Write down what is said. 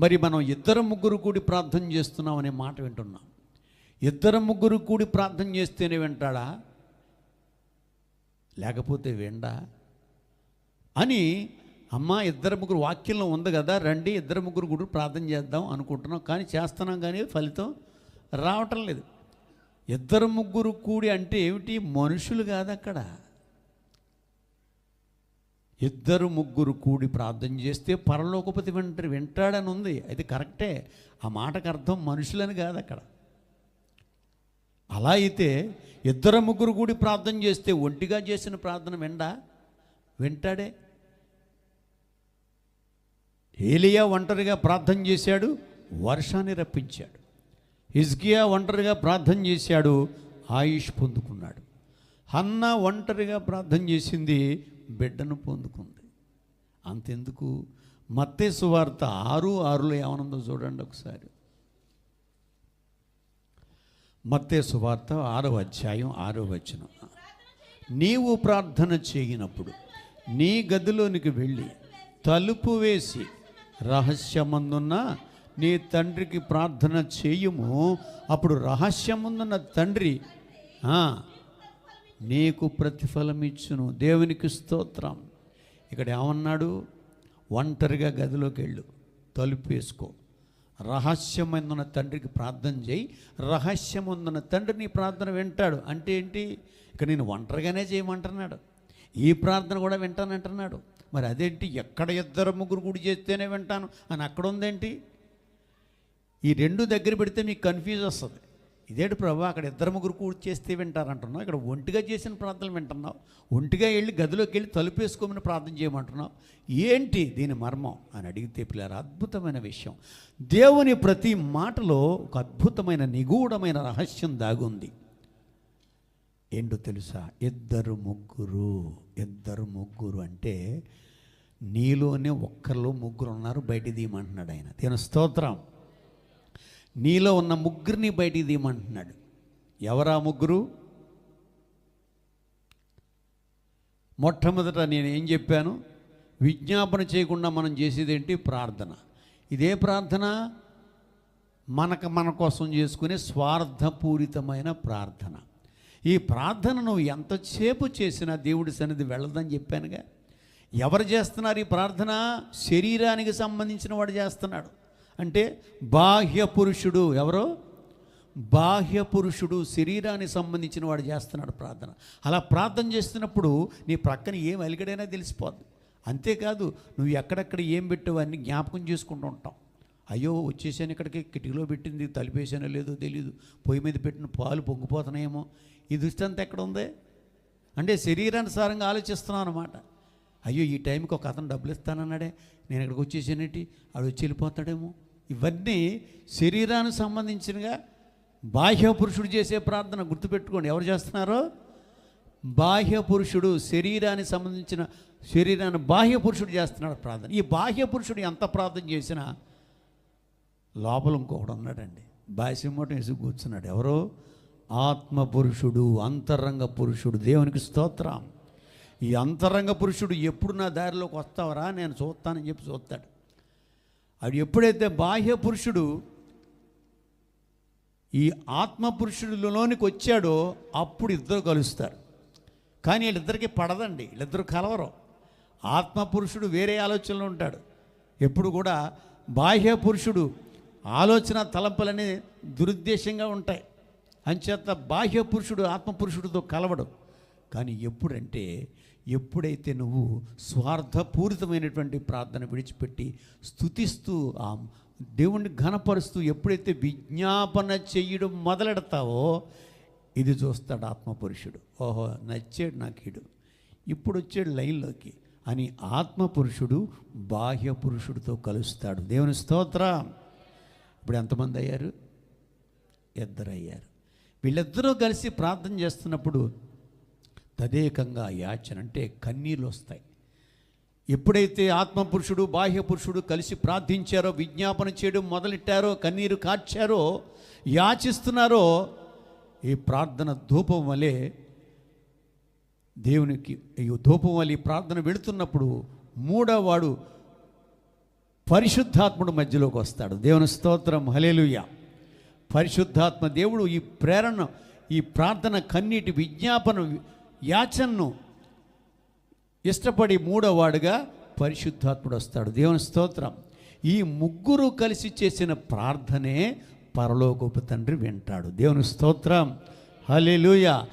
మరి మనం ఇద్దరు ముగ్గురు కూడి ప్రార్థన చేస్తున్నాం అనే మాట వింటున్నాం. ఇద్దరు ముగ్గురు కూడి ప్రార్థన చేస్తేనే వింటాడా? లేకపోతే విండా? అని అమ్మ ఇద్దరు ముగ్గురు వాక్యంలో ఉంది కదా రండి ఇద్దరు ముగ్గురు కూడా ప్రార్థన చేద్దాం అనుకుంటున్నాం. కానీ చేస్తున్నాం కానీ ఫలితం రావటం లేదు. ఇద్దరు ముగ్గురు కూడి అంటే ఏమిటి? మనుషులు కాదు అక్కడ ఇద్దరు ముగ్గురు కూడి ప్రార్థన చేస్తే పరలోకపతి వెంట వింటాడని ఉంది అది కరెక్టే. ఆ మాటకు అర్థం మనుషులని కాదు అక్కడ. అలా అయితే ఇద్దరు ముగ్గురు కూడి ప్రార్థన చేస్తే ఒంటిగా చేసిన ప్రార్థన విండా? వింటాడే. ఏలియా ఒంటరిగా ప్రార్థన చేశాడు వర్షాన్ని రప్పించాడు. హిజ్కియా ఒంటరిగా ప్రార్థన చేశాడు ఆయుష్ పొందుకున్నాడు. హన్న ఒంటరిగా ప్రార్థన చేసింది బిడ్డను పొందుకుంది. అంతెందుకు? మత్తే సువార్త ఆరు ఆరులో ఏమనుందో చూడండి ఒకసారి. మత్తే సువార్త ఆరో అధ్యాయం ఆరో వచనం. నీవు ప్రార్థన చేయనప్పుడు నీ గదిలోనికి వెళ్ళి తలుపు వేసి రహస్యమందున్న నీ తండ్రికి ప్రార్థన చేయుము. అప్పుడు రహస్యముందున్న తండ్రి నీకు ప్రతిఫలం ఇచ్చును దేవునికి స్తోత్రం. ఇక్కడ ఏమన్నాడు? ఒంటరిగా గదిలోకి వెళ్ళు తలుపు వేసుకో. రహస్యమందున్న తండ్రికి ప్రార్థన చేయి. రహస్యమందున తండ్రి నీ ప్రార్థన వింటాడు. అంటే ఏంటి? ఇక నేను ఒంటరిగానే చేయమంటున్నాడు. ఈ ప్రార్థన కూడా వింటానంటున్నాడు. మరి అదేంటి? ఎక్కడ ఇద్దరు ముగ్గురు గుడి చేస్తేనే వింటాను. అని అక్కడ ఉందేంటి? ఈ రెండు దగ్గర పెడితే మీకు కన్ఫ్యూజ్ వస్తుంది. ఇదేడు ప్రభు అక్కడ ఇద్దరు ముగ్గురు కూర్చి చేస్తే వింటారంటున్నావు? ఇక్కడ ఒంటిగా చేసిన ప్రార్థనలు వింటున్నావు? ఒంటిగా వెళ్ళి గదిలోకి వెళ్ళి తలుపేసుకోమని ప్రార్థన చేయమంటున్నావు? ఏంటి దీని మర్మం? అని అడిగితే పిల్లలు అద్భుతమైన విషయం. దేవుని ప్రతి మాటలో ఒక అద్భుతమైన నిగూఢమైన రహస్యం దాగుంది. ఏంటో తెలుసా? ఇద్దరు ముగ్గురు ఇద్దరు ముగ్గురు అంటే నీలోనే ఒక్కరిలో ముగ్గురు ఉన్నారు బయట తీయమంటున్నాడు ఆయన. దీని స్తోత్రం. నీలో ఉన్న ముగ్గురిని బయటికి తీయమంటున్నాడు. ఎవరా ముగ్గురు? మొట్టమొదట నేను ఏం చెప్పాను? విజ్ఞాపన చేయకుండా మనం చేసేది ఏంటి? ప్రార్థన. ఇదే ప్రార్థన మనకు మన కోసం చేసుకునే స్వార్థపూరితమైన ప్రార్థన. ఈ ప్రార్థన నువ్వు ఎంతసేపు చేసినా దేవుడి సన్నిధి వెళ్ళదని చెప్పానుగా. ఎవరు చేస్తున్నారు ఈ ప్రార్థన? శరీరానికి సంబంధించిన వాడు చేస్తున్నాడు. అంటే బాహ్య పురుషుడు ఎవరో? బాహ్య పురుషుడు శరీరానికి సంబంధించిన వాడు చేస్తున్నాడు ప్రార్థన. అలా ప్రార్థన చేస్తున్నప్పుడు నీ ప్రక్కన ఏం అలిగడైనా తెలిసిపోద్ది. అంతేకాదు నువ్వు ఎక్కడెక్కడ ఏం పెట్టావు జ్ఞాపకం చేసుకుంటూ ఉంటాం. అయ్యో వచ్చేసాను ఇక్కడికి కిటికీలో పెట్టింది తలిపేసానో లేదో తెలియదు పొయ్యి మీద పెట్టిన పాలు పొంగిపోతున్నాయేమో. ఈ దృష్టి అంతా ఎక్కడ ఉంది? అంటే శరీరానుసారంగా ఆలోచిస్తున్నావు అనమాట అయ్యో ఈ టైంకి ఒక అతను డబ్బులు ఇస్తానన్నాడే. నేను ఇక్కడికి వచ్చేసానేటి? ఆడు వచ్చి వెళ్ళిపోతాడేమో. ఇవన్నీ శరీరానికి సంబంధించినగా బాహ్య పురుషుడు చేసే ప్రార్థన గుర్తుపెట్టుకోండి. ఎవరు చేస్తున్నారో? బాహ్య పురుషుడు శరీరానికి సంబంధించిన శరీరాన్ని బాహ్య పురుషుడు చేస్తున్నాడు ప్రార్థన. ఈ బాహ్య పురుషుడు ఎంత ప్రార్థన చేసినా లోపల ఇంకొకడు ఉన్నాడండి. బాసిమ్మటం వేసి కూర్చున్నాడు. ఎవరో? ఆత్మ పురుషుడు అంతరంగ పురుషుడు. దేవునికి స్తోత్రం. ఈ అంతరంగ పురుషుడు ఎప్పుడు నా దారిలోకి వస్తావరా? నేను చూస్తానని చెప్పి చూస్తాడు. అది ఎప్పుడైతే బాహ్య పురుషుడు ఈ ఆత్మ పురుషుడిలోనికి వచ్చాడో అప్పుడు ఇద్దరు కలుస్తారు. కానీ వీళ్ళిద్దరికీ పడదండి. వీళ్ళిద్దరు కలవరు. ఆత్మ పురుషుడు వేరే ఆలోచనలో ఉంటాడు. ఎప్పుడు కూడా బాహ్య పురుషుడు ఆలోచన తలంపులన్నీ దురుద్దేశంగా ఉంటాయి. అంచేత బాహ్య పురుషుడు ఆత్మ పురుషుడితో కలవడు. కానీ ఎప్పుడంటే ఎప్పుడైతే నువ్వు స్వార్థపూరితమైనటువంటి ప్రార్థన విడిచిపెట్టి స్తుతిస్తూ ఆ దేవుణ్ణి ఘనపరుస్తూ ఎప్పుడైతే విజ్ఞాపన చెయ్యడం మొదలెడతావో ఇది చూస్తాడు ఆత్మపురుషుడు. ఓహో నచ్చాడు నాకీడు ఇప్పుడు వచ్చాడు లైన్లోకి అని ఆత్మపురుషుడు బాహ్య పురుషుడితో కలుస్తాడు. దేవుని స్తోత్ర. ఇప్పుడు ఎంతమంది అయ్యారు? ఇద్దరు అయ్యారు వీళ్ళిద్దరూ కలిసి ప్రార్థన చేస్తున్నప్పుడు తదేకంగా యాచన అంటే కన్నీళ్ళు వస్తాయి. ఎప్పుడైతే ఆత్మపురుషుడు బాహ్య పురుషుడు కలిసి ప్రార్థించారో విజ్ఞాపన చేయడం మొదలెట్టారో కన్నీరు కార్చారో యాచిస్తున్నారో ఈ ప్రార్థన ధూపం వలె దేవునికి ఈ ధూపం వల్ల ఈ ప్రార్థన వెళుతున్నప్పుడు మూడోవాడు పరిశుద్ధాత్ముడు మధ్యలోకి వస్తాడు. దేవుని స్తోత్రం హలేలుయ పరిశుద్ధాత్మ దేవుడు ఈ ప్రేరణ ఈ ప్రార్థన కన్నీటి విజ్ఞాపన యాచనను ఇష్టపడి మూడోవాడుగా పరిశుద్ధాత్ముడు వస్తాడు. దేవుని స్తోత్రం. ఈ ముగ్గురు కలిసి చేసిన ప్రార్థనే పరలోకపు తండ్రి వింటాడు. దేవుని స్తోత్రం. హల్లెలూయా.